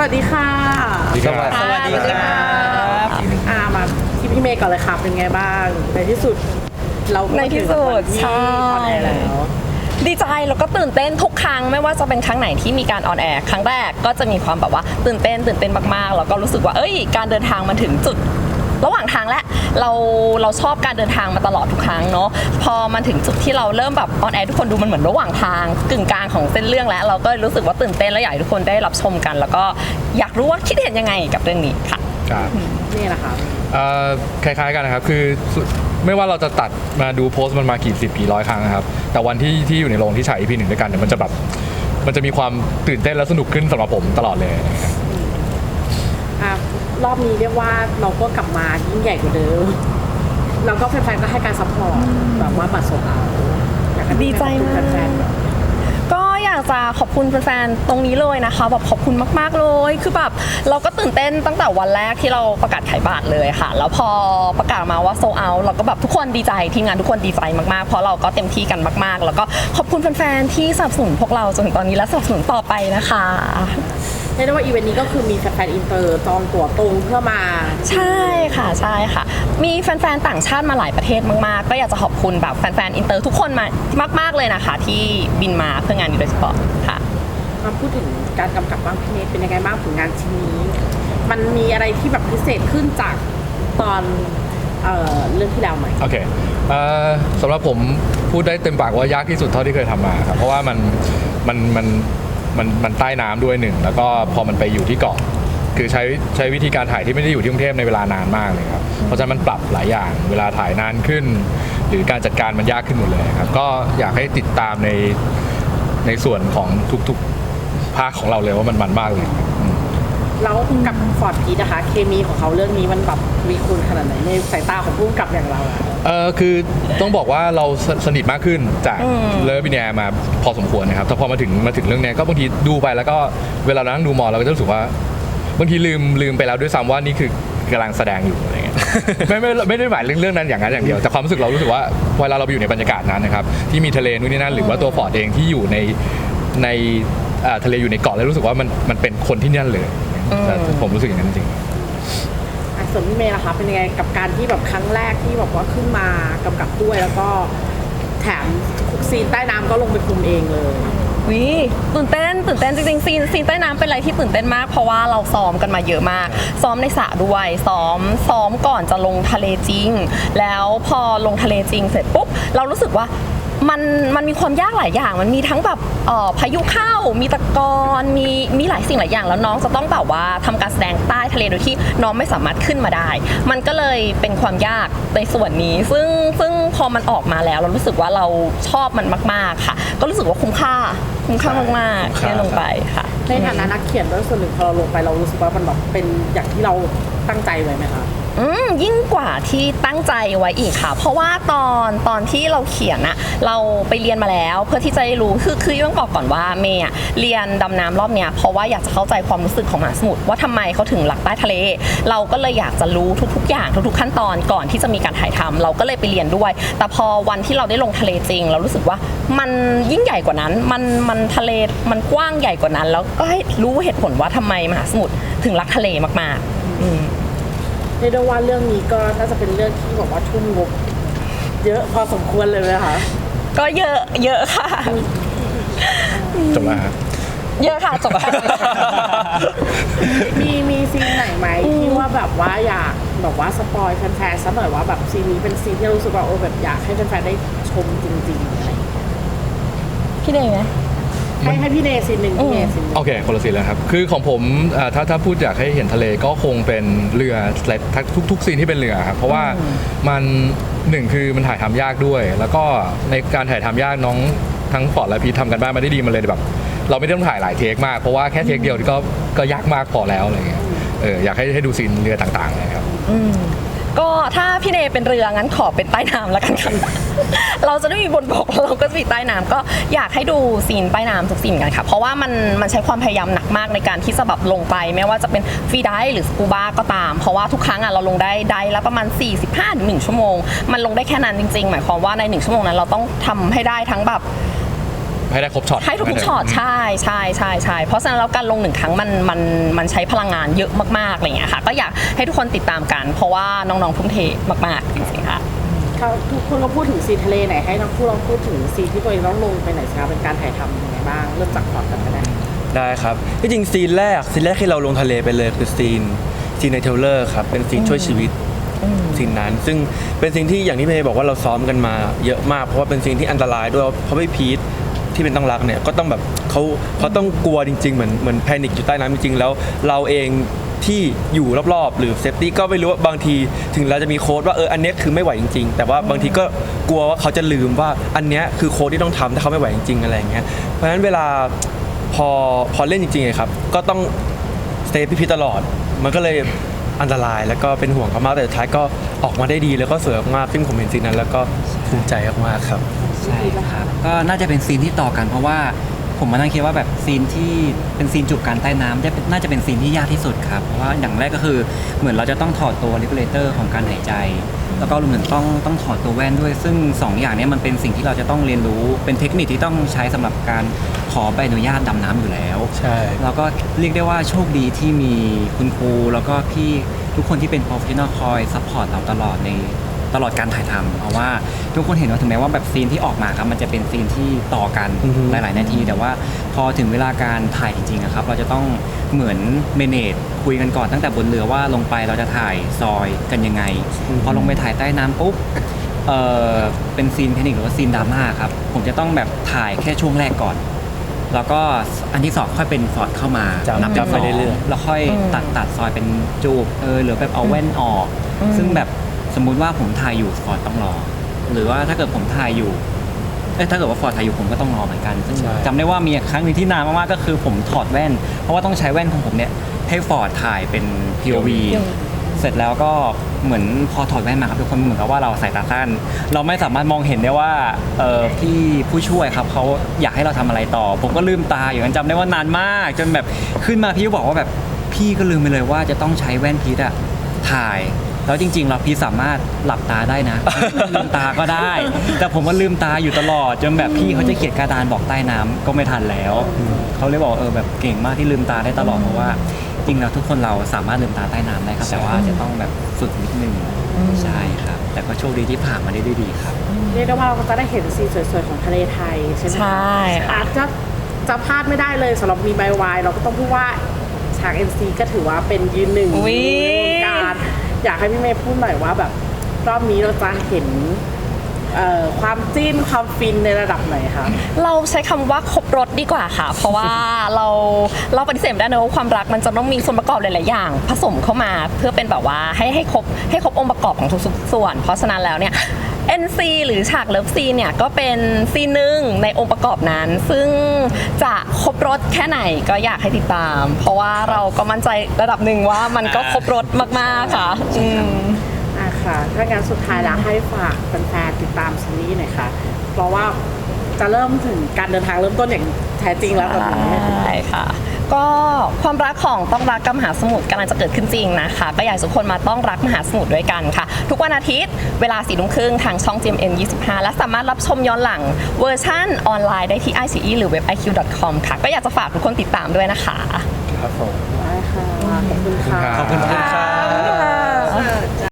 สวัสดีค่ะ สวัสดีครับสวัสดีครับอ่ามาที่พี่เมย์ก่อนเลยค่ะเป็นไงบ้าง ในที่สุดเราก็ในที่สุดมาถึงใช่วันที่ออนแอร์แล้วดีใจแล้วก็ตื่นเต้นทุกครั้งไม่ว่าจะเป็นครั้งไหนที่มีการออนแอร์ครั้งแรกก็จะมีความแบบว่าตื่นเต้นตื่นเต้นมากๆแล้วก็รู้สึกว่าเอ้ย การเดินทางมาถึงจุด ระหว่างทางและเราเราชอบการเดินทางมาตลอดทุกครั้งเนาะพอมาถึงจุดที่เราเริ่มแบบออนแอร์ทุกคนดูมันเหมือนระหว่างทางกึ่งกลางของเส้นเรื่องแล้ว เราก็รู้สึกว่าตื่นเต้นและอยากให้ทุกคนได้รับชมกัน แล้วก็อยากรู้ว่าคิดเห็นยังไงกับเรื่องนี้ค่ะครับนี่แหละค่ะเอ่อคล้ายๆกันนะครับคือสุดไม่ว่าเราจะตัดมาดูโพสต์มันมากี่สิบกี่ร้อยครั้งนะครับแต่วันที่ที่อยู่ในโรงที่ฉาย EP หนึ่งด้วยกันเนี่ยมันจะแบบมันจะมีความตื่นเต้นและสนุกขึ้นสำหรับผมตลอดเลยนะค รอบนี้เรียกว่าเราก็กลับมายิ่งใหญ่กว่าเดิมแล้วก็แฟนๆก็ให้การซัพพอร์ตแบบว่าบัตรโซเอาท์อยากให้ดีใจมาก แฟนๆแบบก็อยากจะขอบคุณแฟนๆตรงนี้เลยนะคะแบบขอบคุณมากๆเลย คือแบบเราก็ตื่นเต้นตั้งแต่วันแรกที่เราประกาศขายบัตรเลยค่ะ แล้วพอประกาศมาว่าโซเอาเราก็แบบทุกคนดีใจทีมงานทุกคนดีใจมากๆ เพราะเราก็เต็มที่กันมาก ๆ แล้วก็ขอบคุณแฟนๆที่สนับสนุนพวกเราจนถึงตอนนี้และสนับสนุนต่อไปนะคะ เรียกได้ว่าอีเวนต์นี้ก็คือมีแฟนๆอินเตอร์จองตั๋วตรงเพื่อมา ใช่ค่ะใช่ค่ะ มีแฟนๆต่างชาติมาหลายประเทศมากๆ ก็อยากจะขอบคุณแบบแฟนๆอินเตอร์ทุกคนมามาก ๆเลยนะคะ ที่บินมาเพื่องานนี้โดยเฉพาะค่ะมาพูดถึงการกำกับบ้างพี่เนทเป็นยังไงบ้างผลงานชิ้นนี้ มันมีอะไรที่แบบพิเศษขึ้นจากตอนเอ่อเรื่องที่แล้วไหม โอเคเอ่อสำหรับผมพูดได้เต็มปากว่ายากที่สุดเท่าที่เคยทำมาครับเพราะว่ามันมันมัน มันมันใต้น้ำด้วยหนึ่งแล้วก็พอมันไปอยู่ที่เกาะ คือใช้ใช้วิธีการถ่ายที่ไม่ได้อยู่ที่กรุงเทพในเวลานานมากเลยครับเพราะฉะนั้นมันปรับหลายอย่างเวลาถ่ายนานขึ้น หรือการจัดการมันยากขึ้นหมดเลยครับก็อยากให้ติดตามในในส่วนของทุกๆภาคของเราเลยว่ามันมันมากเลย แล้วกับฟอร์ดพีนะคะ เคมีของเขาเรื่องนี้มันแบบมีคุณขนาดไหนในสายตาของผู้กำกับอย่างเราอะ เออคือต้องบอกว่าเราสสนิทมากขึ้นจากอืมเลิฟบินแอร์มาพอสมควรนะครับแต่พอมาถึงมาถึงเรื่องเนี้ยก็บางทีดูไปแล้วก็เวลาเรานั่งดูมอเราก็จะรู้สึกว่าบางทีลืมลืมไปแล้วด้วยซ้ำว่านี่คือกำลังแสดงอยู่อะไรเงี้ย ไม่ไม่ไม่ได้หมายเรื่องเรื่องนั้นอย่างนั้นอย่างเดียวแต่ความรู้สึกเรารู้สึกว่าเวลาเราไปอยู่ในบรรยากาศนั้นนะครับที่มีทะเลนู่นนี่นั่นหรือว่าตัวฟอร์ดเองที่อยู่ในในอ่าทะเลอยู่ในเกาะแล้วรู้สึกว่ามันมันเป็นคนที่นั่นเลยอืม แต่ผมรู้สึกอย่างนั้นจริง อะส่วนพี่เมย์ล่ะคะเป็นยังไงกับการที่แบบครั้งแรกที่แบบว่าขึ้นมากำกับด้วยแล้วก็แถมซีนใต้น้ำก็ลงไปคุมเองเลย วิตื่นเต้นตื่นเต้นจริงๆซีนซีนใต้น้ำเป็นอะไรที่ตื่นเต้นมาก เพราะว่าเราซ้อมกันมาเยอะมาก ซ้อมในสระด้วยซ้อมซ้อมก่อนจะลงทะเลจริง แล้วพอลงทะเลจริงเสร็จปุ๊บเรารู้สึกว่า มันมันมีความยากหลายอย่าง มันมีทั้งแบบเอ่อพายุเข้า มีตะกอนมีมีหลายสิ่งหลายอย่าง แล้วน้องจะต้องแบบว่าทำการแสดงใต้ทะเลโดยที่น้องไม่สามารถขึ้นมาได้ มันก็เลยเป็นความยากในส่วนนี้ ซึ่งซึ่งพอมันออกมาแล้ว เรารู้สึกว่าเราชอบมันมาก ๆค่ะ ก็รู้สึกว่าคุ้มค่าคุ้มค่ามากๆคุ้มค่าที่ลงไปค่ะ ในฐานะนักเขียนด้วยส่วนหนึ่งพอเราลงไปเรารู้สึกว่ามันแบบเป็นอย่างที่เราตั้งใจไว้ไหมคะ อืมยิ่งกว่าที่ตั้งใจไว้อีกค่ะ เพราะว่าตอนตอนที่เราเขียนอะเราไปเรียนมาแล้วเพื่อที่จะได้รู้คือคือต้องบอกก่อนว่าเมย์อะเรียนดำน้ำรอบเนี้ยเพราะว่าอยากจะเข้าใจความรู้สึกของมหาสมุทรว่าทำไมเขาถึงหลักใต้ทะเล เราก็เลยอยากจะรู้ทุกๆ อย่างทุกๆ ขั้นตอนก่อนที่จะมีการถ่ายทำเราก็เลยไปเรียนด้วย แต่พอวันที่เราได้ลงทะเลจริง เรารู้สึกว่ามันยิ่งใหญ่กว่านั้น มันมันทะเลมันกว้างใหญ่กว่านั้น แล้วก็ให้รู้เหตุผลว่าทำไมมหาสมุทรถึงรักทะเลมากๆอืม เรียกได้ว่าเรื่องนี้ก็น่าจะเป็นเรื่องที่บอกว่าทุ่มงบเยอะพอสมควรเลยไหมคะก็เยอะเยอะค่ะๆจบแล้วฮะ เยอะค่ะจบค่ะมีมีซีนไหนไหมที่ว่าแบบว่าอยากแบบว่าสปอยแฟนๆสักหน่อยว่าแบบซีนนี้เป็นซีนที่เรารู้สึกว่าโอ้แบบอยากให้แฟนๆได้ชมจริงๆอะไรอย่างเงี้ยพี่เดย์ไหม ให้ให้พี่เนซีนหนึ่งพี่เนซีนหนึ่งโอเคคนละซีนแล้วครับ คือของผมอ่าถ้าถ้าพูดอยากให้เห็นทะเลก็คงเป็นเรือทุกทุกซีนที่เป็นเรือครับเพราะว่ามันหนึ่งคือมันถ่ายทำยากด้วย แล้วก็ในการถ่ายทำยากน้องทั้งฟอร์ดและพีททำกันบ้านมาได้ดีมาเลยแบบ เราไม่ต้องถ่ายหลายเทคมากเพราะว่าแค่เทคเดียวก็ก็ยากมากพอแล้วอะไรเงี้ยเอออยากให้ให้ดูซีนเรือต่างๆเลยครับ ก็ถ้าพี่เดย์เป็นเรืองั้นขอเป็นใต้น้ำแล้วกันค่ะ เราจะไม่มีบนบกเราก็จะมีใต้น้ำก็อยากให้ดูซีนใต้น้ำทุกซีนกันค่ะ เพราะว่ามันมันใช้ความพยายามหนักมากในการที่จะแบบลงไป ไม่ว่าจะเป็นฟรีไดฟ์หรือสกูบ้าก็ตาม เพราะว่าทุกครั้งอะเราลงได้ได้ละประมาณ 45ถึง1ชั่วโมง มันลงได้แค่นั้นจริง ๆ หมายความว่าใน 1 ชั่วโมงนั้นเราต้องทำให้ได้ทั้งแบบ ให้ได้ครบช็อตให้ทุกๆช็อตใช่ใช่ใช่ใช่เพราะฉะนั้นแล้วการลงหนึ่งครั้งมันมันมันใช้พลังงานเยอะมากๆอะไรอย่างเงี้ยค่ะ ก็อยากให้ทุกคนติดตามกัน เพราะว่าน้องๆทุ่มเทมากๆจริงๆค่ะเขาทุกคนก็พูดถึงซีนทะเลไหนให้ทั้งคู่ลองพูดถึงซีนที่ตัวเองต้องลงไปไหนอยสิคะเป็นการถ่ายทำยังไงบ้างเริ่มจากพอร์ตกันก็ได้ได้ครับที่จริงซีนแรกซีนแรกที่เราลงทะเลไปเลยคือซีนซีนในเทรลเลอร์ครับเป็นซีนช่วยชีวิตซีนนั้น ซึ่งเป็นซีนที่อย่างที่เมย์บอกว่าเราซ้อมกันมาเยอะมากเพราะว่าเป็นซีนที่อันตรายด้วยเพราะไม่พีท ที่เป็นต้องรักเนี่ยก็ต้องแบบเขาเขาต้องกลัวจริง ๆ เหมือนเหมือนแพนิคอยู่ใต้น้ำจริงๆแล้ว เราเองที่อยู่รอบๆ หรือเซฟตี้ก็ไม่รู้ว่าบางทีถึงเราจะมีโค้ดว่าเอออันเนี้ยคือไม่ไหวจริงๆ แต่ว่าบางทีก็กลัวว่าเขาจะลืมว่าอันเนี้ยคือโค้ดที่ต้องทำถ้าเขาไม่ไหวจริงๆอะไรอย่างเงี้ยเพราะฉะนั้นเวลาพอพอเล่นจริงๆอะครับก็ต้องสเตย์พี่ๆตลอด มันก็เลยอันตรายแล้วก็เป็นห่วงเขามากแต่สุดท้ายก็ออกมาได้ดีแล้วก็สวยมากซึ่งผมเห็นซีนนั้นแล้วก็ภูมิใจมากๆครับ ใช่ครับก็น่าจะเป็นซีนที่ต่อกันเพราะว่าผมมานั่งคิดว่าแบบซีนที่เป็นซีนจูบกันใต้น้ำจะเป็นน่าจะเป็นซีนที่ยากที่สุดครับเพราะว่าอย่างแรกก็คือเหมือนเราจะต้องถอดตัว regulator ของการหายใจ แล้วก็รวมถึงต้องต้องถอดตัวแว่นด้วย ซึ่งสองอย่างเนี้มันเป็นสิ่งที่เราจะต้องเรียนรู้เป็นเทคนิคที่ต้องใช้สำหรับการขอใบอนุญาตดำน้ำอยู่แล้วใช่แล้วก็เรียกได้ว่าโชคดีที่มีคุณครูแล้วก็พี่ทุกคนที่เป็น professional คอยซัพพอร์ตเราตลอดใน ตลอดการถ่ายทำเพราะว่าทุกคนเห็นว่าถึงแม้ว่าแบบซีนที่ออกมาครับมันจะเป็นซีนที่ต่อกันอือฮึ หลาย ๆ นาที แต่ว่าพอถึงเวลาการถ่ายจริงๆอะครับ เราจะต้องเหมือนเมเนจคุยกันก่อนตั้งแต่บนเรือว่าลงไปเราจะถ่ายซอยกันยังไง พอลงไปถ่ายใต้น้ำปุ๊บ เออเป็นซีนเพนิกหรือว่าซีนดราม่าครับ ผมจะต้องแบบถ่ายแค่ช่วงแรกก่อน แล้วก็อันที่สองค่อยเป็นฟอร์ดเข้ามาจำนับเป็นจำไปสองเรื่อยๆ แล้วค่อยอืมตัดตัดซอยเป็นจูบเออหรือแบบเอาแว่นออก อืม ซึ่งแบบ สมมุติว่าผมถ่ายอยู่ฟอร์ดต้องรอ หรือว่าถ้าเกิดผมถ่ายอยู่เอ้ยถ้าเกิดว่าฟอร์ดถ่ายอยู่ผมก็ต้องรอเหมือนกันซึ่งใช่ จำได้ว่ามีครั้งหนึงที่นานมากๆก็คือผมถอดแว่น เพราะว่าต้องใช้แว่นของผมเนี่ยให้ฟอร์ดถ่ายเป็น POV เสร็จแล้วก็เหมือนพอถอดแว่นมาครับทุกคนเหมือนกับว่าเราใส่ตาสั้นเราไม่สามารถมองเห็นได้ว่าเออพี่ผู้ช่วยครับเขาอยากให้เราทำอะไรต่อ ผมก็ลืมตาอยู่กันจำได้ว่านานมาก จนแบบขึ้นมาพี่ก็บอกว่าแบบพี่ก็ลืมไปเลยว่าจะต้องใช้แว่นพีทอะถ่าย แล้วจริง ๆ เราพีทสามารถหลับตาได้นะ ลืมตาก็ได้ แต่ผมก็ลืมตาอยู่ตลอดจนแบบพี่เขาจะเขียนกระดานบอกใต้น้ำก็ไม่ทันแล้ว เขาเลยบอกเออแบบเก่งมากที่ลืมตาได้ตลอดเพราะว่าจริงแล้วทุกคนเราสามารถลืมตาใต้น้ำได้ครับ แต่ว่าจะต้องแบบฝึกนิดนึงใช่ครับ แต่ก็โชคดีที่ผ่านมาได้ด้วยดีครับ เรียกได้ว่าเราก็จะได้เห็นซีนสวยๆของทะเลไทยใช่ไหมคะใช่ค่ะอาจจะจะพลาดไม่ได้เลยสำหรับมีไบวายเราก็ต้องพูดว่าฉาก NC ก็ถือว่าเป็นยืนหนึ่งอุ๊ยในวงการ อยากให้พี่เมย์พูดหน่อยว่าแบบ รอบนี้เราจะเห็นเอ่อความจิ้นความฟินในระดับไหนคะ เราใช้คำว่าครบรถดีกว่าค่ะ เพราะว่าเราเราปฏิเสธไม่ได้นะว่าความรักมันจะต้องมีส่วนประกอบหลาย ๆ อย่าง ผสมเข้ามาเพื่อเป็นแบบว่าให้ให้ครบให้ครบองค์ประกอบของทุกๆส่วน เพราะฉะนั้นแล้วเนี่ย NC หรือฉากเลิฟซีนเนี่ยก็เป็นซีนหนึ่งในองค์ประกอบนั้น ซึ่งจะครบรถแค่ไหนก็อยากให้ติดตาม เพราะว่าเราก็มั่นใจระดับหนึ่งว่ามันก็ครบรถมากๆค่ะอืมอะค่ะ ถ้างั้นสุดท้ายแล้วให้ฝากแฟนๆติดตามซีรีส์หน่อยค่ะ เพราะว่าจะเริ่มถึงการเดินทางเริ่มต้นอย่างแท้จริงแล้วตอนนี้ ใช่ค่ะ ก็ความรักของต้องรักกับมหาสมุทรกำลังจะเกิดขึ้นจริงนะคะ ก็อยากให้ทุกคนมาต้องรักมหาสมุทรด้วยกันค่ะ ทุกวันอาทิตย์เวลาสี่ทุ่มครึ่งทางช่อง GMM 25 และสามารถรับชมย้อนหลังเวอร์ชั่นออนไลน์ได้ที่ iQIYI หรือเว็บ iq.com ค่ะ ก็อยากจะฝากทุกคนติดตามด้วยนะคะ ครับผมได้ค่ะขอบคุณค่ะ ขอบคุณครั